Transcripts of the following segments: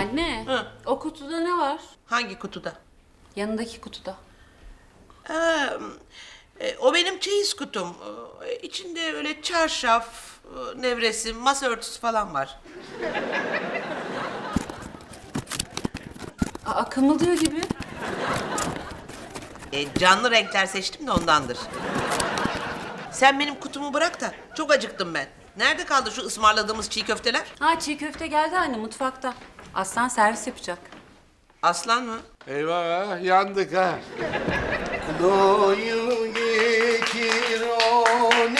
Anne, Hı. o kutuda ne var? Hangi kutuda? Yanındaki kutuda. Ha, e, o benim çeyiz kutum. E, İçinde öyle çarşaf, e, nevresim, masa örtüsü falan var. Aa, kımıldıyor gibi. E, canlı renkler seçtim de ondandır. Sen benim kutumu bırak da çok acıktım ben. Nerede kaldı şu ısmarladığımız çiğ köfteler? Ha çiğ köfte geldi anne mutfakta. Aslan servis yapacak. Aslan mı? Eyvah yandık ha. Kınayı getir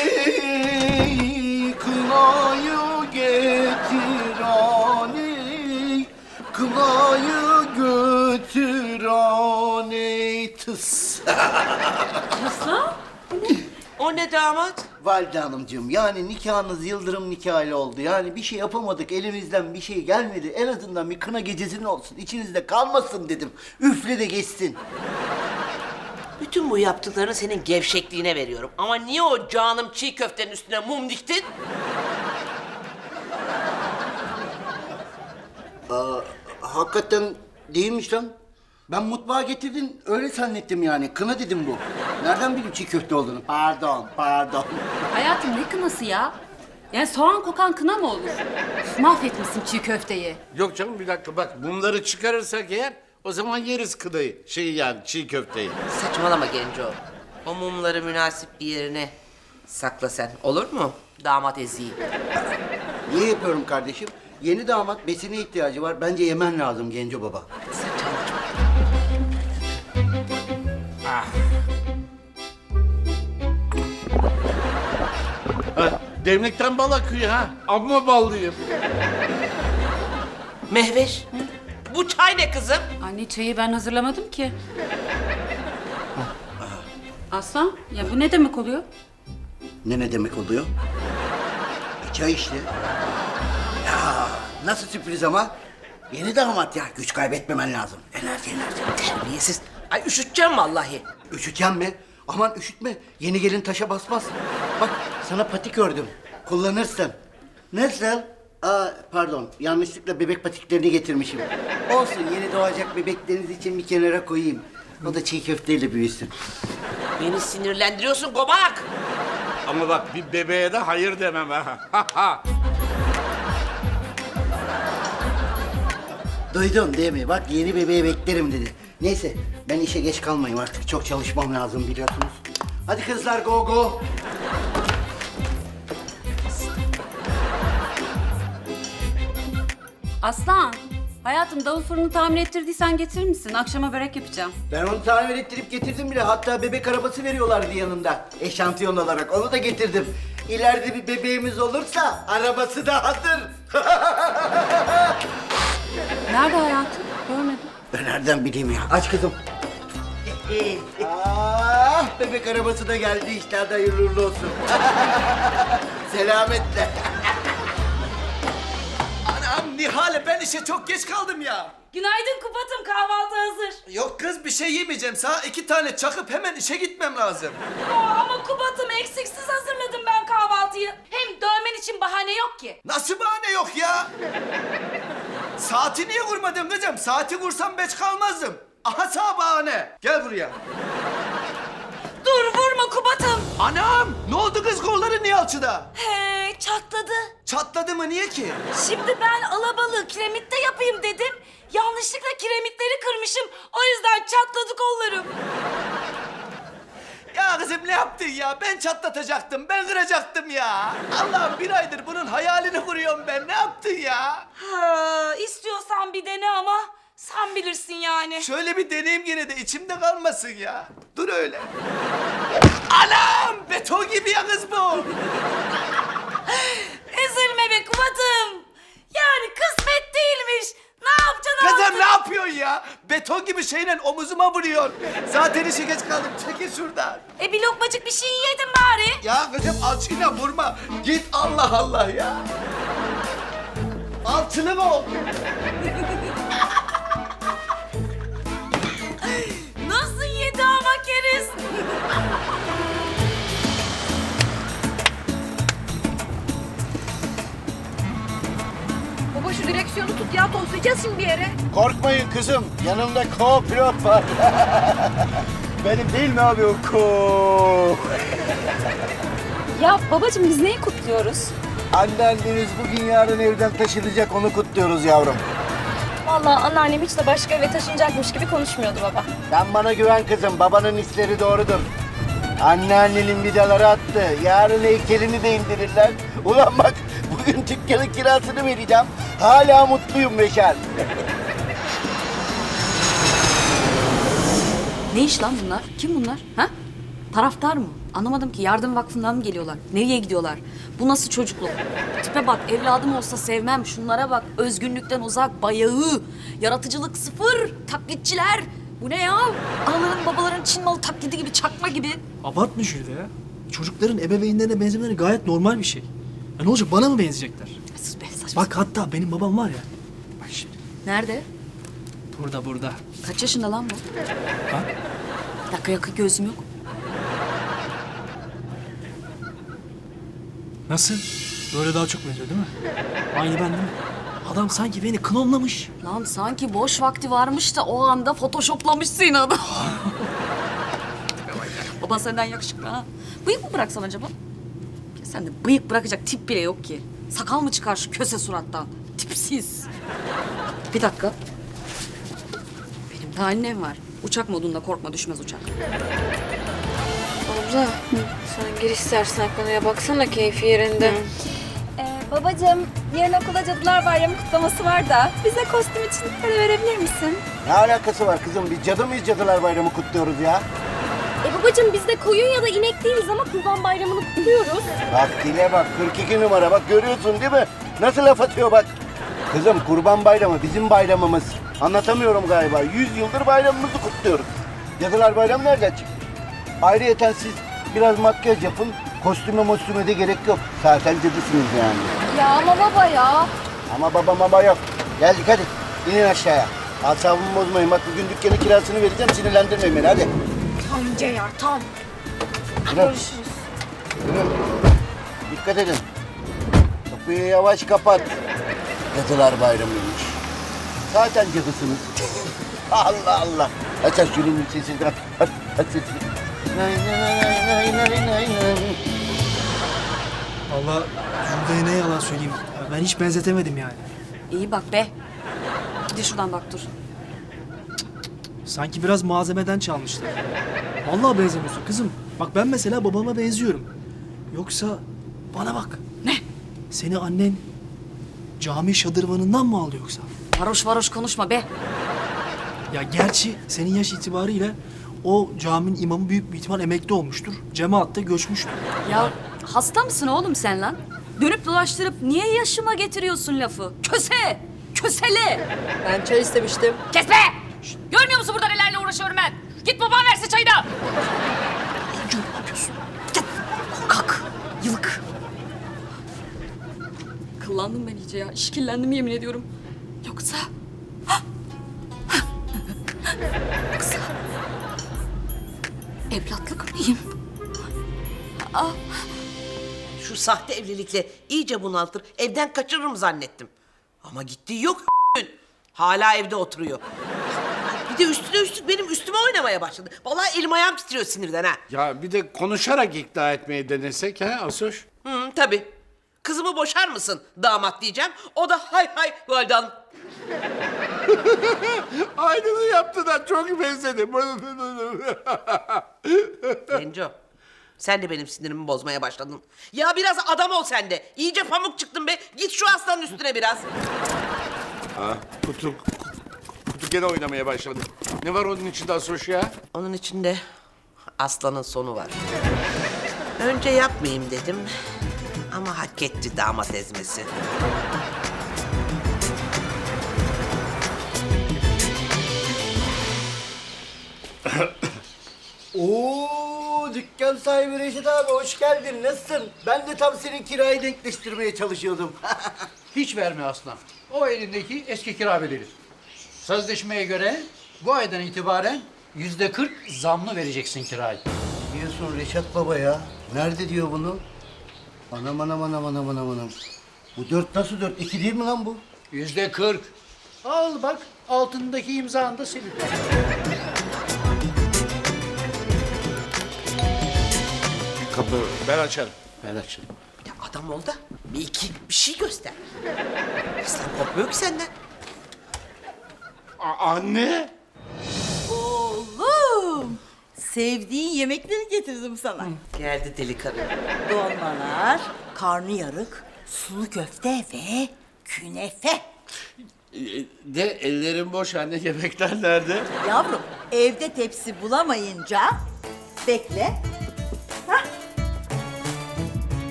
aney, kınayı getir aney, kınayı götür aney tıs. Aslan? O ne damat? Valide hanımcığım yani nikahınız yıldırım nikahıyla oldu. Yani bir şey yapamadık elimizden bir şey gelmedi. En azından bir kına gecesinin olsun içinizde kalmasın dedim. Üfle de geçsin. Bütün bu yaptıklarını senin gevşekliğine veriyorum. Ama niye o canım çiğ köftenin üstüne mum diktin? Hakikaten değilmiş lan. Ben mutfağa getirdin öyle zannettim yani. Kına dedim bu. Nereden bileyim çiğ köfte olduğunu? Pardon, pardon. Hayatım ne kınası ya? Yani soğan kokan kına mı olur? Mahvetmişsin çiğ köfteyi. Yok canım bir dakika bak bunları çıkarırsak eğer o zaman yeriz kıdayı. Şey yani çiğ köfteyi. Saçmalama Genco. O mumları münasip bir yerine sakla sen. Olur mu? Damat eziği. Niye yapıyorum kardeşim? Yeni damat besine ihtiyacı var. Bence yemen lazım Genco baba. Ha, demlikten bal akıyor ha. Amma ballıyım. Mehveş. Bu çay ne kızım? Anne çayı ben hazırlamadım ki. Aslan ya bu ne demek oluyor? Ne ne demek oluyor? E, çay işte. Ya nasıl sürpriz ama? Yeni damat ya. Güç kaybetmemen lazım. Enerji enerji. Terbiyesiz. Ay üşüteceğim vallahi. Üşüteceğim mi? Aman üşütme. Yeni gelin taşa basmaz. Bak sana patik ördüm. Kullanırsın. Nasıl? Aa pardon. Yanlışlıkla bebek patiklerini getirmişim. Olsun yeni doğacak bebekleriniz için bir kenara koyayım. O da çiğ köfteyle büyüsün. Beni sinirlendiriyorsun gomak. Ama bak bir bebeğe de hayır demem ha. Duydun değil mi? Bak yeni bebeği beklerim dedi. Neyse ben işe geç kalmayayım artık. Çok çalışmam lazım biliyorsunuz. Hadi kızlar go go. Aslan, hayatım davul fırını tamir ettirdiysen getirir misin? Akşama börek yapacağım. Ben onu tamir ettirip getirdim bile. Hatta bebek arabası veriyorlardı yanında. Eşantiyon olarak. Onu da getirdim. İleride bir bebeğimiz olursa arabası da hazır. Nerede hayatım? Ben nereden bileyim ya? Aç kızım. ah, bebek arabası da geldi işte. Hadi hayırlı uğurlu olsun. Selametle. Anam Nihale ben işe çok geç kaldım ya. Günaydın Kubat'ım kahvaltı hazır. Yok kız bir şey yemeyeceğim. Sana iki tane çakıp hemen işe gitmem lazım. Aa, ama Kubat'ım eksiksiz hazırladım ben kahvaltıyı. Hem dövmen için bahane yok ki. Nasıl bahane yok ya? Saati kızım? Saati vursam beş kalmazdım. Aha sağ bahane. Gel buraya. Dur vurma Kubat'ım. Anam ne oldu kız kolları niye alçıda? He çatladı. Çatladı mı niye ki? Şimdi ben alabalığı kiremitte yapayım dedim. Yanlışlıkla kiremitleri kırmışım. O yüzden çatladı kollarım. Ya kızım ne yaptın ya? Ben çatlatacaktım, ben kıracaktım ya. Allah'ım bir aydır bunun hayalini kuruyorum ben. Ne yaptın ya? Ha, istiyorsan bir dene ama sen bilirsin yani. Şöyle bir deneyim gene de içimde kalmasın ya. Dur öyle. Anam! Beton gibi ya kız bu. Üzülme be Kubat'ım. Yani kısmet değilmiş. Ne yapacaksın Kızım ne yapıyorsun ya? Beton gibi şeyle omuzuma vuruyor. Zaten işe geç kaldım. Çekil şuradan. E bir lokmacık bir şey yedin bari. Ya kızım alçıyla vurma. Git Allah Allah ya. Altılı mı ol? Nasıl yedi ama keriz? Baba şu direksiyonu tut ya toslayacağız şimdi bir yere. Korkmayın kızım. Yanımda co-pilot var. Benim değil mi abi o co? Ya babacığım biz neyi kutluyoruz? Anneanneniz bugün yarın evden taşınacak onu kutluyoruz yavrum. Vallahi anneannem hiç de başka eve taşınacakmış gibi konuşmuyordu baba. Sen bana güven kızım. Babanın hisleri doğrudur. Anneannenin vidaları attı. Yarın heykelini de indirirler. Ulan bak bugün dükkanın kirasını vereceğim. Hala mutluyum Beşer. Ne iş lan bunlar? Kim bunlar? Ha? Taraftar mı? Anlamadım ki. Yardım Vakfı'ndan mı geliyorlar? Nereye gidiyorlar? Bu nasıl çocukluk? Tipe bak, evladım olsa sevmem. Şunlara bak, özgünlükten uzak, bayağı. Yaratıcılık sıfır, taklitçiler. Bu ne ya? Anaların babaların Çin malı taklidi gibi, çakma gibi. Abartma Jülde ya. Çocukların ebeveynlerine benzemeleri gayet normal bir şey. Ya ne olacak bana mı benzeyecekler? Sus be, saçma. Bak hatta benim babam var ya. Bak şimdi Nerede? burada burada. Kaç yaşında lan bu? Bir dakika yakın gözüm yok. Nasıl? Böyle daha çok benziyor değil mi? Aynı ben değil mi? Adam sanki beni klonlamış. Lan sanki boş vakti varmış da o anda photoshoplamışsın adam. Baban senden yakışıklı ha. Bıyık mı bıraksan acaba? Sen de bıyık bırakacak tip bile yok ki. Sakal mı çıkar şu köse surattan? Tipsiz. Bir dakika. Benim de annem var. Uçak modunda korkma düşmez uçak. Abla sen gir istersen konuya baksana keyfi yerinde. Ee, babacığım, yarın okulda Cadılar Bayramı kutlaması var da bize kostüm için para verebilir misin? Ne alakası var kızım? Biz cadı mıyız Cadılar Bayramı kutluyoruz ya? E babacığım biz de koyun ya da inek değiliz ama Kurban Bayramı'nı kutluyoruz. Bak dile bak 42 numara bak görüyorsun değil mi? Nasıl laf atıyor bak. Kızım kurban bayramı bizim bayramımız. Anlatamıyorum galiba. 100 yıldır bayramımızı kutluyoruz. Cadılar bayramı nereden çıktı? Ayrıyeten siz biraz makyaj yapın. Kostüme mostüme de gerek yok. Zaten cadısınız yani. Ya ama baba ya. Ama baba baba yok. Geldik hadi. İnin aşağıya. Asabımı bozmayın. Bak bugün dükkanın kirasını vereceğim. Sinirlendirmeyin beni hadi. Tam Ceyar tam. Yürü. Yürü. Dikkat edin. Kapıyı yavaş kapat. Cadılar bayramıymış. Zaten cadısınız. Allah Allah. Aç aç şunun sesini. Aç, aç, aç sesini. Nay, nay, nay, nay, nay, nay, nay. Allah Jülde'ye ne yalan söyleyeyim. ya Ben hiç benzetemedim yani. İyi bak be. Gidi şuradan bak dur. Sanki biraz malzemeden çalmışlar. Vallahi benzemiyorsun kızım. Bak ben mesela babama benziyorum. Yoksa bana bak. Ne? Seni annen cami şadırvanından mı aldı yoksa? Varoş varoş konuşma be. Ya gerçi senin yaş itibariyle o caminin imamı büyük bir ihtimal emekli olmuştur. Cemaatte göçmüştür. Ya hasta mısın oğlum sen lan? Dönüp dolaştırıp niye yaşıma getiriyorsun lafı? Köse! Kösele! Ben çay istemiştim. Kes be! Şşt, Görmüyor musun burada nelerle uğraşıyorum ben? Git baban versin çayı da. Amca ne yapıyorsun? Git. Korkak. Yılık. Kıllandım ben iyice ya. İşkillendim yemin ediyorum. Yoksa... Yoksa... Evlatlık mıyım? Şu sahte evlilikle iyice bunaltır, evden kaçırırım zannettim. Ama gittiği yok Hala evde oturuyor. Bir de üstüne üstlük benim üstüme oynamaya başladı. Vallahi elim ayağım titriyor sinirden ha. Ya bir de konuşarak ikna etmeyi denesek ha Asoş? Hı, tabii. Kızımı boşar mısın damat diyeceğim. O da hay hay valide hanım. Aynını yaptılar çok benzedim. Genco, sen de benim sinirimi bozmaya başladın. Ya biraz adam ol sen de. İyice pamuk çıktın be. Git şu aslanın üstüne biraz. kutu, kutu gene oynamaya başladı. Ne var onun içinde Asoş ya? Onun içinde aslanın sonu var. Önce yapmayayım dedim. Ama hak etti damat ezmesi. Oo, dükkan sahibi Reşit abi hoş geldin. Nasılsın? Ben de tam senin kirayı denkleştirmeye çalışıyordum. Hiç verme aslan. O elindeki eski kira bedeli. Sözleşmeye göre bu aydan itibaren yüzde kırk zamlı vereceksin kirayı. diyorsun Reşat baba ya? Nerede diyor bunu? Anam anam anam anam anam anam. Bu dört nasıl dört? İki değil mi lan bu? Yüzde kırk. Al bak altındaki imzan da senin. Kapı ben açarım. Ben açayım. Ya adam ol da bir iki bir şey göster. Aslan korkmuyor ki senden. A- anne. Oğlum. Sevdiğin yemekleri getirdim sana. Geldi deli karı. Dolmalar, karnıyarık, sulu köfte ve künefe. E, De ellerim boş anne yemekler nerede? Yavrum evde tepsi bulamayınca bekle. Hah.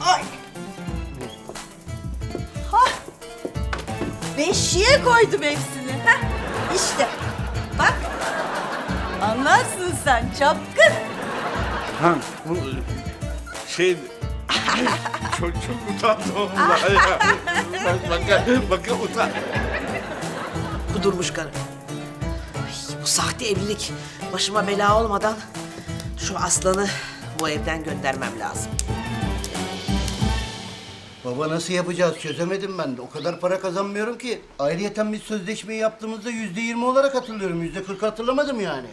Ay. Hah. Beşiğe koydum hepsini. Hah. İşte bak. Anlarsın sen çapkın. Ha bu şey çok çok utandım vallahi ya. Bak- bakın bakın utan. Kudurmuş karı. Ay, bu sahte evlilik başıma bela olmadan şu aslanı bu evden göndermem lazım. Baba nasıl yapacağız çözemedim ben de. O kadar para kazanmıyorum ki. Ayrıyeten biz sözleşmeyi yaptığımızda yüzde yirmi olarak hatırlıyorum. Yüzde kırk hatırlamadım yani.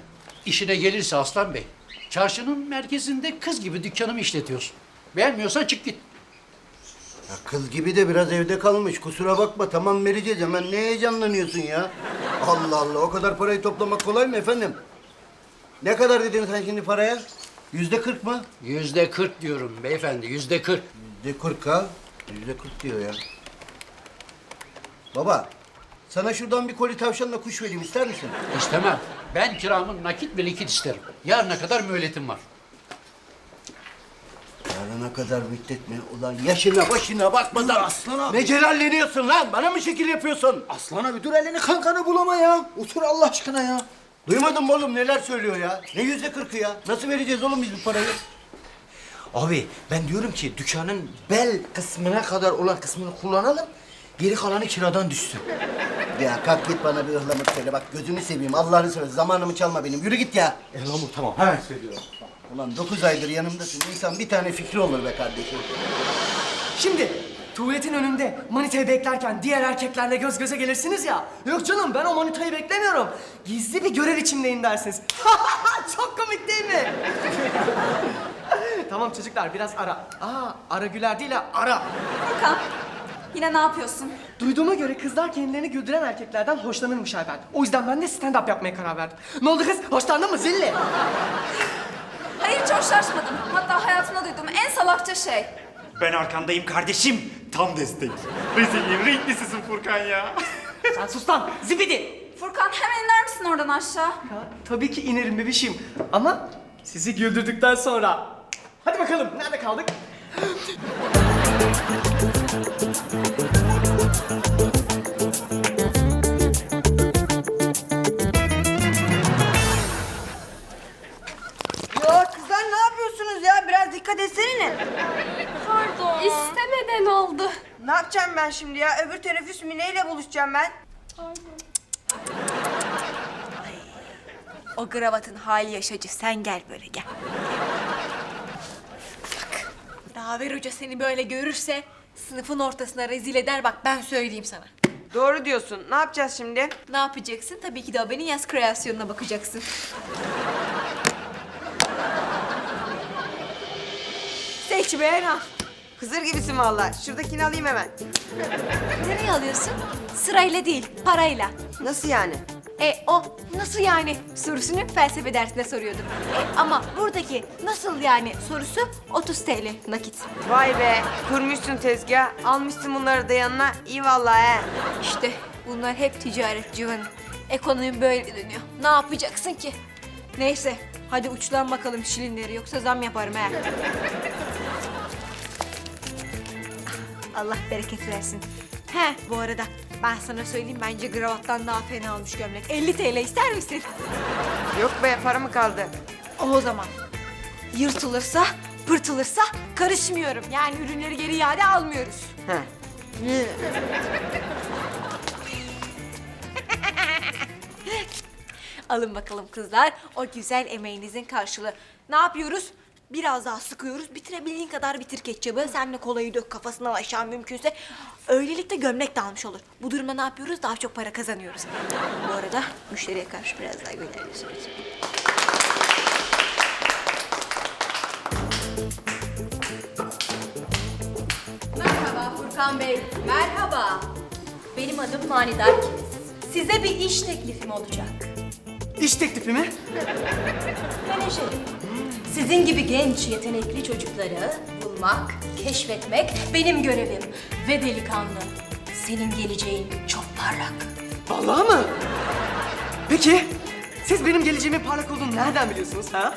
İşine gelirse Aslan Bey. Çarşının merkezinde kız gibi dükkanımı işletiyorsun. Beğenmiyorsan çık git. Ya kız gibi de biraz evde kalmış. Kusura bakma tamam vereceğiz. Hemen ne heyecanlanıyorsun ya? Allah Allah o kadar parayı toplamak kolay mı efendim? Ne kadar dedin sen şimdi paraya? Yüzde kırk mı? Yüzde kırk diyorum beyefendi, yüzde kırk. Yüzde kırk ha? Yüzde kırk diyor ya. Baba sana şuradan bir koli tavşanla kuş vereyim ister misin? İstemem. Ben kiramın nakit ve likit isterim. Yarına kadar mühletim var. Yarına kadar müddet mi? Ulan yaşına başına bakmadan. aslan abi. Ne celalleniyorsun lan? Bana mı şekil yapıyorsun? Aslan abi dur elini kankanı bulama ya. Otur Allah aşkına ya. Duymadın mı oğlum neler söylüyor ya? Ne yüzde kırkı ya? Nasıl vereceğiz oğlum biz bu parayı? Abi ben diyorum ki dükkanın bel kısmına kadar olan kısmını kullanalım. Geri kalanı kiradan düşsün. Ya kalk git bana bir ıhlamur söyle bak gözünü seveyim Allah'ını seversen zamanımı çalma benim yürü git ya. Elhamur tamam hemen söylüyorum. Ulan dokuz aydır yanımdasın insan bir tane fikri olur be kardeşim. Şimdi tuvaletin önünde manitayı beklerken diğer erkeklerle göz göze gelirsiniz ya. Yok canım ben o manitayı beklemiyorum. Gizli bir görev içindeyim dersiniz. Çok komik değil mi? Tamam çocuklar biraz ara. Aa ara güler değil ha ara. Furkan, yine ne yapıyorsun? Duyduğuma göre kızlar kendilerini güldüren erkeklerden hoşlanırmış efendim. O yüzden ben de stand-up yapmaya karar verdim. Ne oldu kız? Hoşlandın mı zilli? Hayır hiç hoşlaşmadım. Hatta hayatımda duyduğum en salakça şey. Ben arkandayım kardeşim. Tam destek. Rezilliğin renklisisin Furkan ya. Sen sus lan zibidi. Furkan hemen iner misin oradan aşağı? Ya, tabii ki inerim bebişim. Ama sizi güldürdükten sonra. Hadi bakalım nerede kaldık? Ya kızlar ne yapıyorsunuz ya? Biraz dikkat etsene. Pardon. İstemeden oldu. Ne yapacağım ben şimdi ya? Öbür teneffüs Mine ile buluşacağım ben. O kravatın hali yaşacı. Sen gel böyle gel. Bak. Daver Hoca seni böyle görürse sınıfın ortasına rezil eder. Bak ben söyleyeyim sana. Doğru diyorsun. Ne yapacağız şimdi? Ne yapacaksın? Tabii ki de o benim yaz kreasyonuna bakacaksın. Seç beğen al. Hızır gibisin vallahi. Şuradakini alayım hemen. Nereye alıyorsun? Sırayla değil, parayla. Nasıl yani? E o nasıl yani sorusunu felsefe dersinde soruyordum. E, ama buradaki nasıl yani sorusu 30 TL nakit. Vay be. Kurmuşsun tezgah. Almışsın bunları da yanına. İyi vallahi he. İşte bunlar hep ticaret civanı. Ekonomi böyle dönüyor. Ne yapacaksın ki? Neyse hadi uçlan bakalım şilinleri yoksa zam yaparım he. Allah bereket versin. He bu arada ben sana söyleyeyim bence gravattan daha fena olmuş gömlek. 50 TL ister misin? Yok be para mı kaldı? O zaman yırtılırsa pırtılırsa karışmıyorum. Yani ürünleri geri iade almıyoruz. He. Alın bakalım kızlar o güzel emeğinizin karşılığı. Ne yapıyoruz? Biraz daha sıkıyoruz. Bitirebildiğin kadar bitir ketçabı. Sen de kolayı dök kafasından aşağı mümkünse. Öylelikle gömlek de almış olur. Bu durumda ne yapıyoruz? Daha çok para kazanıyoruz. Bu arada müşteriye karşı biraz daha göndeririz. Merhaba Furkan Bey. Merhaba. Benim adım Manidar. Size bir iş teklifim olacak. İş teklifi mi? Menajerim. Sizin gibi genç, yetenekli çocukları bulmak, keşfetmek benim görevim. Ve delikanlı, senin geleceğin çok parlak. Vallahi mı? Peki, siz benim geleceğimin parlak olduğunu nereden biliyorsunuz ha?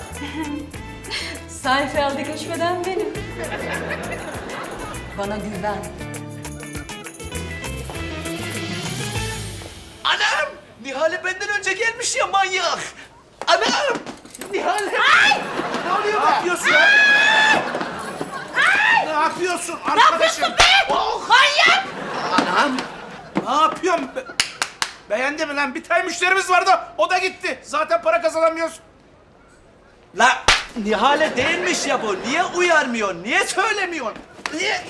Seinfeld'e keşfeden benim. Bana güven. Anam! Nihale benden önce gelmiş ya manyak. Anam! Nihale! Ne oluyor be? Ne yapıyorsun ya? Ne yapıyorsun arkadaşım? Oh, manyak! Anam. Ne yapıyorsun? Be- Beğendi mi lan? Bir tane müşterimiz vardı. O da gitti. Zaten para kazanamıyoruz. La Nihale değilmiş ya bu. Niye uyarmıyor? Niye söylemiyor? Niye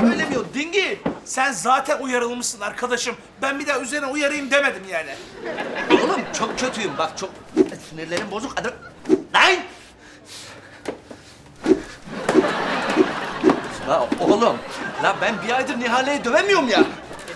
söylemiyor? Dingi. Sen zaten uyarılmışsın arkadaşım. Ben bir daha üzerine uyarayım demedim yani. Oğlum çok kötüyüm bak çok sinirlerim bozuk. Hadi. Lan! La oğlum, la ben bir aydır Nihale'yi dövemiyorum ya.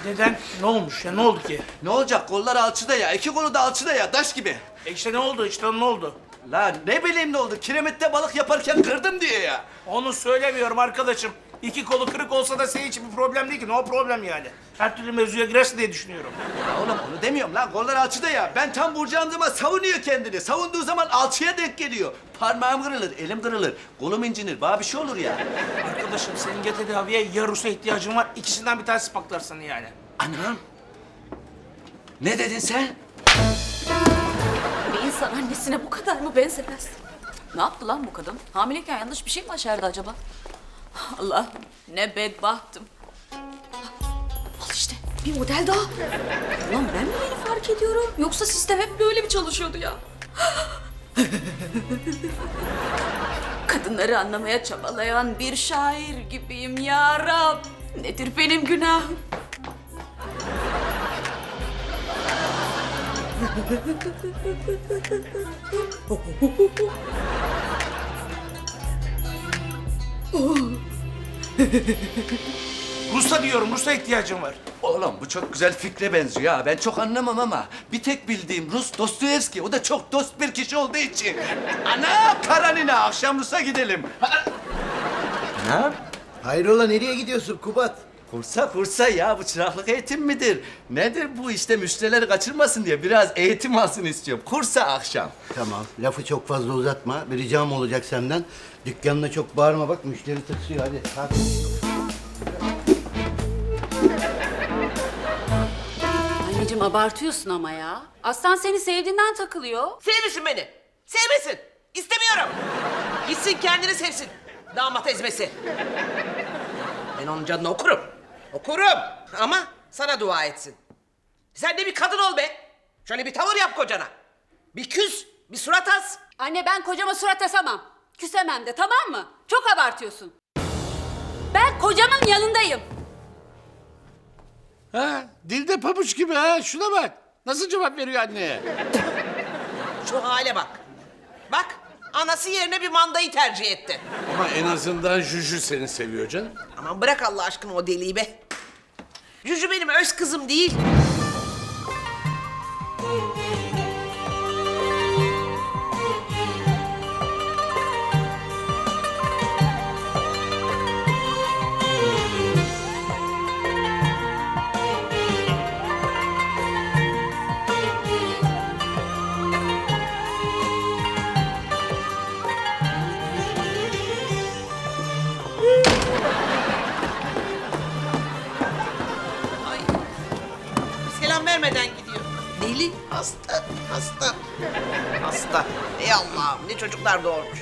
Neden? Ne olmuş ya? Ne oldu ki? Ne olacak? Kollar alçıda ya, iki kolu da alçıda ya, taş gibi. E işte ne oldu? İşte ne oldu? La ne bileyim ne oldu? Kiremitte balık yaparken kırdım diye ya. Onu söylemiyorum arkadaşım. İki kolu kırık olsa da senin için bir problem değil ki. No problem yani. Her türlü mevzuya girersin diye düşünüyorum. Ya oğlum onu demiyorum lan. Kollar alçıda ya. Ben tam vuracağım savunuyor kendini. Savunduğu zaman alçıya denk geliyor. Parmağım kırılır, elim kırılır, kolum incinir. Bana bir şey olur ya. Arkadaşım senin ya tedaviye ya Rus'a ihtiyacın var. İkisinden bir tanesi paklar sana yani. Anam. Ne dedin sen? Bir insan annesine bu kadar mı benzemez? Ne yaptı lan bu kadın? Hamileyken yanlış bir şey mi başardı acaba? Allah ne bedbahtım. Al işte bir model daha. Ulan ben mi yeni fark ediyorum? Yoksa sistem hep böyle mi çalışıyordu ya? Kadınları anlamaya çabalayan bir şair gibiyim ya Rab. Nedir benim günahım? Rus'a diyorum, Rus'a ihtiyacım var. Oğlum bu çok güzel fikre benziyor ha. Ben çok anlamam ama bir tek bildiğim Rus Dostoyevski. O da çok dost bir kişi olduğu için. Ana Karanina akşam Rus'a gidelim. Ha- Ana Hayrola nereye gidiyorsun Kubat? Kursa kursa ya bu çıraklık eğitim midir? Nedir bu işte müşterileri kaçırmasın diye biraz eğitim alsın istiyorum. Kursa akşam. Tamam lafı çok fazla uzatma. Bir ricam olacak senden. Dükkanına çok bağırma bak müşteri tıksıyor hadi. kalk. Anneciğim abartıyorsun ama ya. Aslan seni sevdiğinden takılıyor. Sevmesin beni. Sevmesin. İstemiyorum. Gitsin kendini sevsin. Damat ezmesi. Ben onun canını okurum. Okurum. Ama sana dua etsin. Sen de bir kadın ol be. Şöyle bir tavır yap kocana. Bir küs, bir surat as. Anne ben kocama surat asamam. Küsemem de tamam mı? Çok abartıyorsun. Ben kocamın yanındayım. Ha, dilde pabuç gibi ha. Şuna bak. Nasıl cevap veriyor anneye? Şu hale bak. Bak, anası yerine bir mandayı tercih etti. Ama en azından Juju seni seviyor canım. Aman bırak Allah aşkına o deliği be. Cücü benim öz kızım değil. Hasta, hasta. Hasta. Ey Allah'ım ne çocuklar doğurmuş.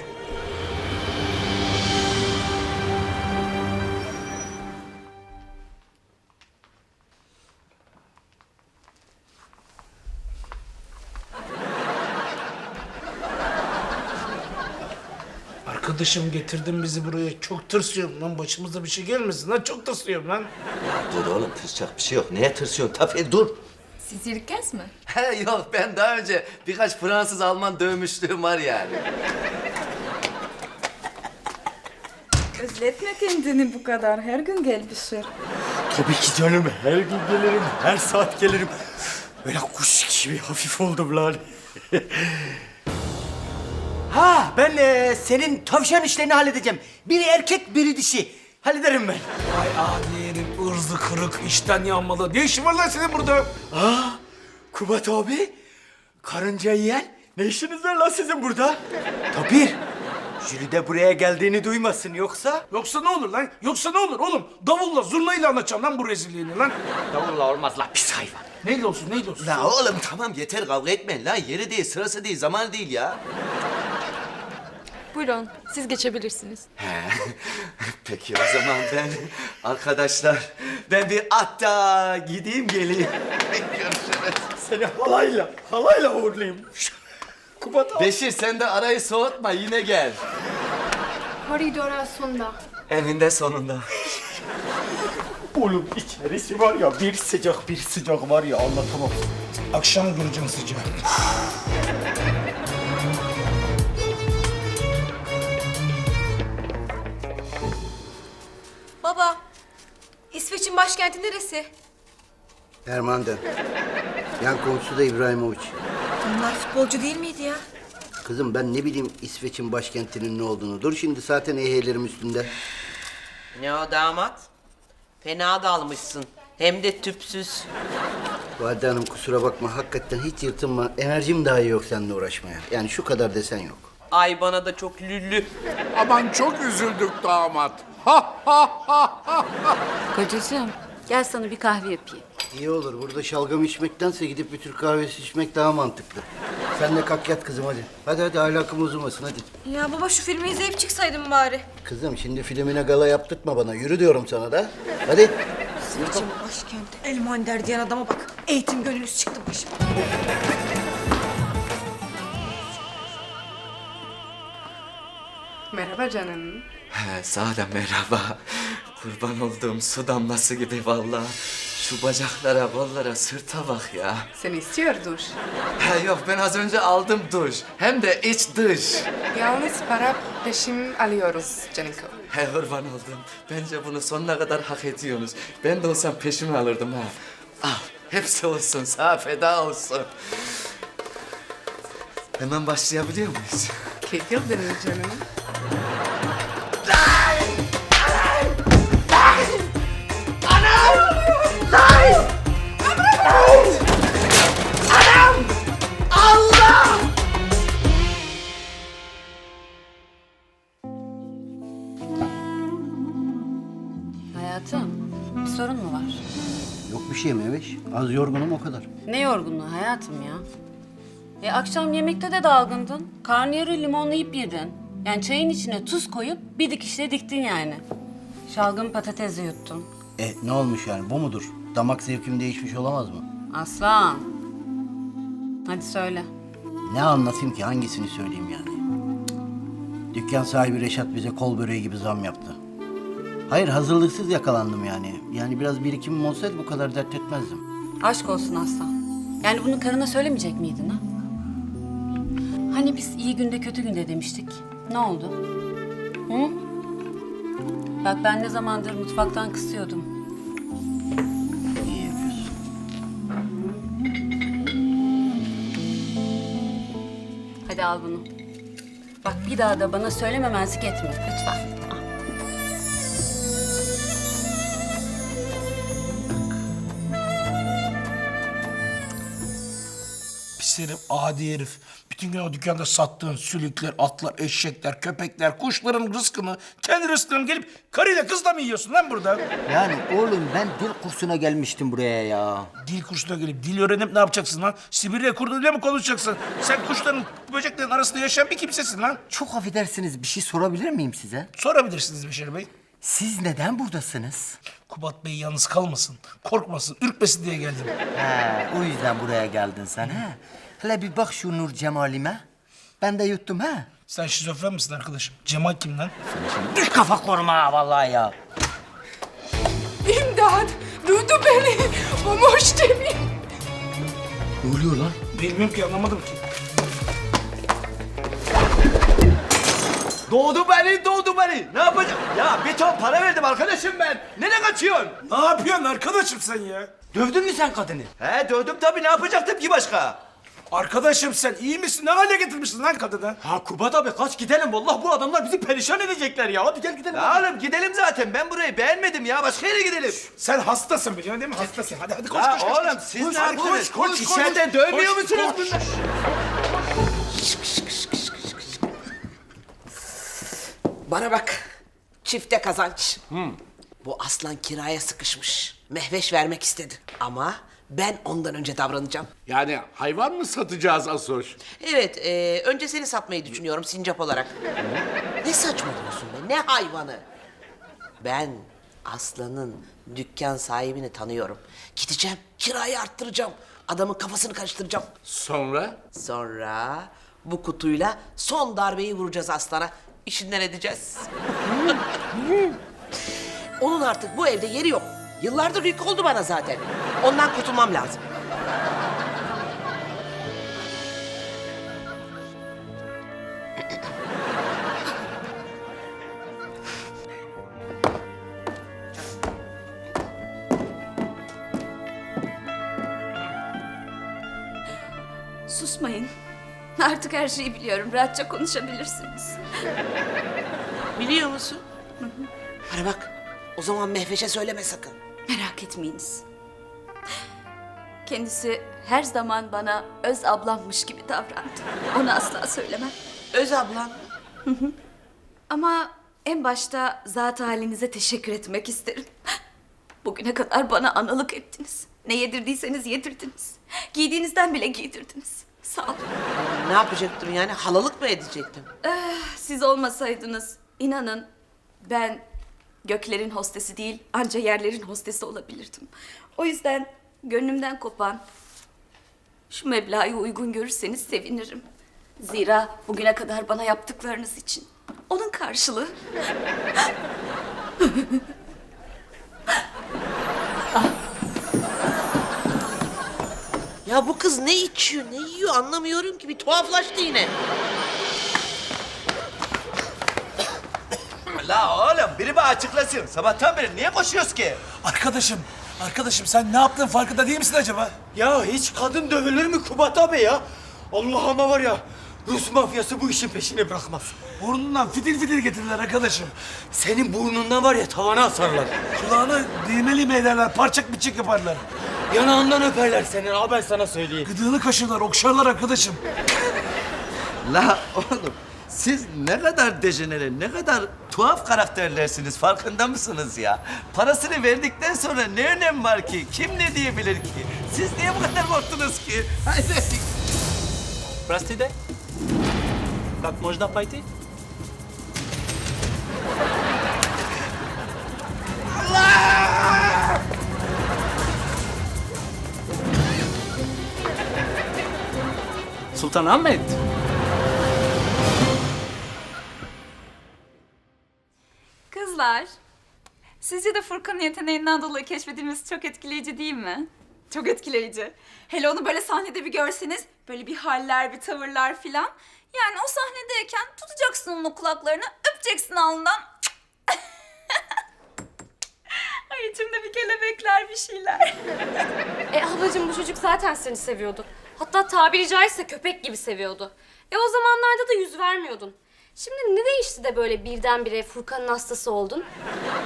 Arkadaş Kardeşim getirdin bizi buraya. Çok tırsıyorum lan. Başımıza bir şey gelmesin lan. Çok tırsıyorum lan. Dur oğlum tırsacak bir şey yok. Neye tırsıyorsun? Tabii dur. Siz ilk kez mi? He yok ben daha önce birkaç Fransız Alman dövmüşlüğüm var yani. Özletme kendini bu kadar. Her gün gel bir sür. Tabii ki canım. Her gün gelirim. Her saat gelirim. Böyle kuş gibi hafif oldum lan. ha ben e, senin tavşan işlerini halledeceğim. Biri erkek biri dişi. Hallederim ben. Ay adi. Irzı kırık, işten yanmalı. Ne işin var lan senin burada? Aa, Kubat abi. Karınca yiyen. Ne işiniz var lan sizin burada? Tabii. Jüri de buraya geldiğini duymasın yoksa? Yoksa ne olur lan? Yoksa ne olur oğlum? Davulla, zurnayla anlatacağım lan bu rezilliğini lan. Davulla olmaz lan pis hayvan. Neyle olsun, neyle olsun? La oğlum tamam yeter kavga etmeyin lan. Yeri değil, sırası değil, zamanı değil ya. Buyurun, siz geçebilirsiniz. He. Peki o zaman ben arkadaşlar ben bir hatta gideyim geleyim. Görüşürüz. Seni halayla, halayla uğurlayayım. Kubat abi. Beşir sen de arayı soğutma yine gel. Koridora sonda. Eninde sonunda. Oğlum içerisi var ya bir sıcak bir sıcak var ya anlatamam. Akşam göreceğim sıcağı. Baba, İsveç'in başkenti neresi? Herman'da. Yan komşusu da İbrahimovic. Onlar futbolcu değil miydi ya? Kızım ben ne bileyim İsveç'in başkentinin ne olduğunu. Dur şimdi zaten eheylerim üstünde. Ne o damat? Fena dalmışsın. Hem de tüpsüz. Valide Hanım kusura bakma hakikaten hiç yırtınma. Enerjim daha yok seninle uğraşmaya. Yani şu kadar desen yok. Ay bana da çok lüllü. Aman çok üzüldük damat. Ha ha ha ha. Kocacığım gel sana bir kahve yapayım. İyi olur. Burada şalgam içmektense gidip bir Türk kahvesi içmek daha mantıklı. Sen de kalk yat kızım hadi. Hadi hadi ahlakım uzunmasın hadi. Ya baba şu filmi izleyip çıksaydım bari. Kızım şimdi filmine gala yaptırtma bana. Yürü diyorum sana da. Hadi. İsveç'in başkenti. Elmander diyen adama bak. Eğitim gönüllüsü çıktı başıma. Merhaba canım. He, sağ da merhaba. Kurban olduğum su damlası gibi vallahi. Şu bacaklara, kollara, sırta bak ya. Sen istiyor duş. He, yok ben az önce aldım duş. Hem de iç dış. Yalnız para peşin alıyoruz Caniko. He kurban oldum. Bence bunu sonuna kadar hak ediyorsunuz. Ben de olsam peşimi alırdım ha. Al, hepsi olsun, sağ feda olsun. Hemen başlayabiliyor muyuz? Keyif benim canım. Hayatım bir sorun mu var? Yok bir şey Meveş. Az yorgunum o kadar. Ne yorgunluğu hayatım ya? E akşam yemekte de dalgındın. Karnıyarı limonlayıp yedin. Yani çayın içine tuz koyup bir dikişle diktin yani. Şalgın patatesi yuttun. E ne olmuş yani bu mudur? Damak zevkim değişmiş olamaz mı? Aslan. Hadi söyle. Ne anlatayım ki hangisini söyleyeyim yani? Cık. Dükkan sahibi Reşat bize kol böreği gibi zam yaptı. Hayır hazırlıksız yakalandım yani. Yani biraz birikimim olsaydı bu kadar dert etmezdim. Aşk olsun Aslan. Yani bunu karına söylemeyecek miydin ha? Hani biz iyi günde kötü günde demiştik. Ne oldu? Hı? Bak ben ne zamandır mutfaktan kısıyordum. İyi yapıyorsun. Hadi al bunu. Bak bir daha da bana söylememezlik etme lütfen. Pis herif, adi herif. Bütün gün o dükkanda sattığın sülükler, atlar, eşekler, köpekler, kuşların rızkını, kendi rızkını gelip karıyla kızla mı yiyorsun lan burada? Yani oğlum ben dil kursuna gelmiştim buraya ya. Dil kursuna gelip dil öğrenip ne yapacaksın lan? Sibirya kurduyla mı konuşacaksın? Sen kuşların, böceklerin arasında yaşayan bir kimsesin lan. Çok affedersiniz bir şey sorabilir miyim size? Sorabilirsiniz Beşir Bey. Siz neden buradasınız? Kubat Bey yalnız kalmasın, korkmasın, ürkmesin diye geldim. Ha, o yüzden buraya geldin sen ha. Hele bir bak şu nur cemalime. Ben de yuttum ha. Sen şizofren misin arkadaşım? Cemal kim lan? Düş kafa koruma ha vallahi ya. İmdat! Duydu beni! Hoş Cemil! Ne oluyor lan? Bilmiyorum ki anlamadım ki. Doğdu beni, doğdu beni. Ne yapacağım? Ya bir ton para verdim arkadaşım ben. Nereye kaçıyorsun? Ne yapıyorsun arkadaşım sen ya? Dövdün mü sen kadını? He dövdüm tabii ne yapacaktım ki başka? Arkadaşım sen iyi misin? Ne hale getirmişsin lan kadını? Ha Kubat abi kaç gidelim. Vallahi bu adamlar bizi perişan edecekler ya. Hadi gel gidelim. Ya oğlum gidelim zaten. Ben burayı beğenmedim ya. Başka yere gidelim. Sen hastasın biliyorsun değil mi? Hastasın. Hadi hadi koş Ya koş koş. oğlum siz Koş, ne yaptınız? koş, koş, koş, İçeriden dövmüyor musunuz bunlar? Bana bak. Çifte kazanç. Bu aslan kiraya sıkışmış. Mehveş vermek istedi. Ama ben ondan önce davranacağım. Yani hayvan mı satacağız Asoş? Evet, e, önce seni satmayı düşünüyorum sincap olarak. ne saçmalıyorsun be, ne hayvanı? Ben aslanın dükkan sahibini tanıyorum. Gideceğim, kirayı arttıracağım. Adamın kafasını karıştıracağım. Sonra? Sonra bu kutuyla son darbeyi vuracağız aslana. İşinden edeceğiz. Onun artık bu evde yeri yok. Yıllardır yük oldu bana zaten. Ondan kurtulmam lazım. Susmayın. Artık her şeyi biliyorum. Rahatça konuşabilirsiniz. Biliyor musun? Bana bak, o zaman Mehveş'e söyleme sakın. Merak etmeyiniz. Kendisi her zaman bana öz ablammış gibi davrandı. Onu asla söylemem. Öz ablan. Ama en başta zat halinize teşekkür etmek isterim. Bugüne kadar bana analık ettiniz. Ne yedirdiyseniz yedirdiniz. Giydiğinizden bile giydirdiniz. Sağ olun. Ne yapacaktım yani? Halalık mı edecektim? Siz olmasaydınız inanın ben göklerin hostesi değil anca yerlerin hostesi olabilirdim. O yüzden gönlümden kopan şu meblağı uygun görürseniz sevinirim. Zira bugüne kadar bana yaptıklarınız için onun karşılığı Ya bu kız ne içiyor, ne yiyor anlamıyorum ki. Bir tuhaflaştı yine. La oğlum biri bana açıklasın. Sabahtan beri niye koşuyoruz ki? Arkadaşım, arkadaşım sen ne yaptığın farkında değil misin acaba? Ya hiç kadın dövülür mü Kubat abi ya? Allah ama var ya. Rus mafyası bu işin peşini bırakmaz. Burnundan fitil fitil getirdiler arkadaşım. Senin burnundan var ya tavana asarlar. Kulağını düğmeli mi ederler, parçak biçik yaparlar. Yanağından öperler senin. Abi ben sana söyleyeyim. Gıdığını kaşırlar, okşarlar arkadaşım. La oğlum siz ne kadar dejenere, ne kadar tuhaf karakterlersiniz farkında mısınız ya? Parasını verdikten sonra ne önemi var ki? Kim ne diyebilir ki? Siz niye bu kadar korktunuz ki? Haydi. Простите? Как можно пойти? Sultan Ahmet. Kızlar, sizce de Furkan'ın yeteneğinden dolayı keşfedilmesi çok etkileyici değil mi? Çok etkileyici. Hele onu böyle sahnede bir görseniz, böyle bir haller, bir tavırlar filan. Yani o sahnedeyken tutacaksın onun kulaklarını, öpeceksin alnından. Ay içimde bir kelebekler, bir şeyler. E ablacığım bu çocuk zaten seni seviyordu. Hatta tabiri caizse köpek gibi seviyordu. E o zamanlarda da yüz vermiyordun. Şimdi ne değişti de böyle birdenbire Furkan'ın hastası oldun?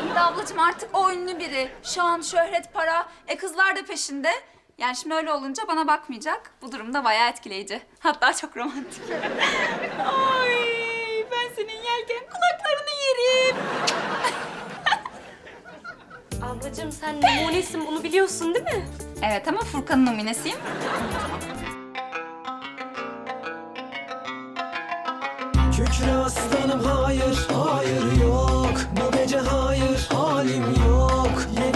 İyi de ablacığım artık o ünlü biri. Şan, şöhret, para. E kızlar da peşinde. Yani şimdi öyle olunca bana bakmayacak. Bu durumda bayağı etkileyici. Hatta çok romantik. Ay ben senin yelken kulaklarını yerim. Ablacığım sen numunesin bunu biliyorsun değil mi? Evet ama Furkan'ın numunesiyim. Kükre aslanım hayır, hayır yok. Bu gece hayır, halim yok. Yeni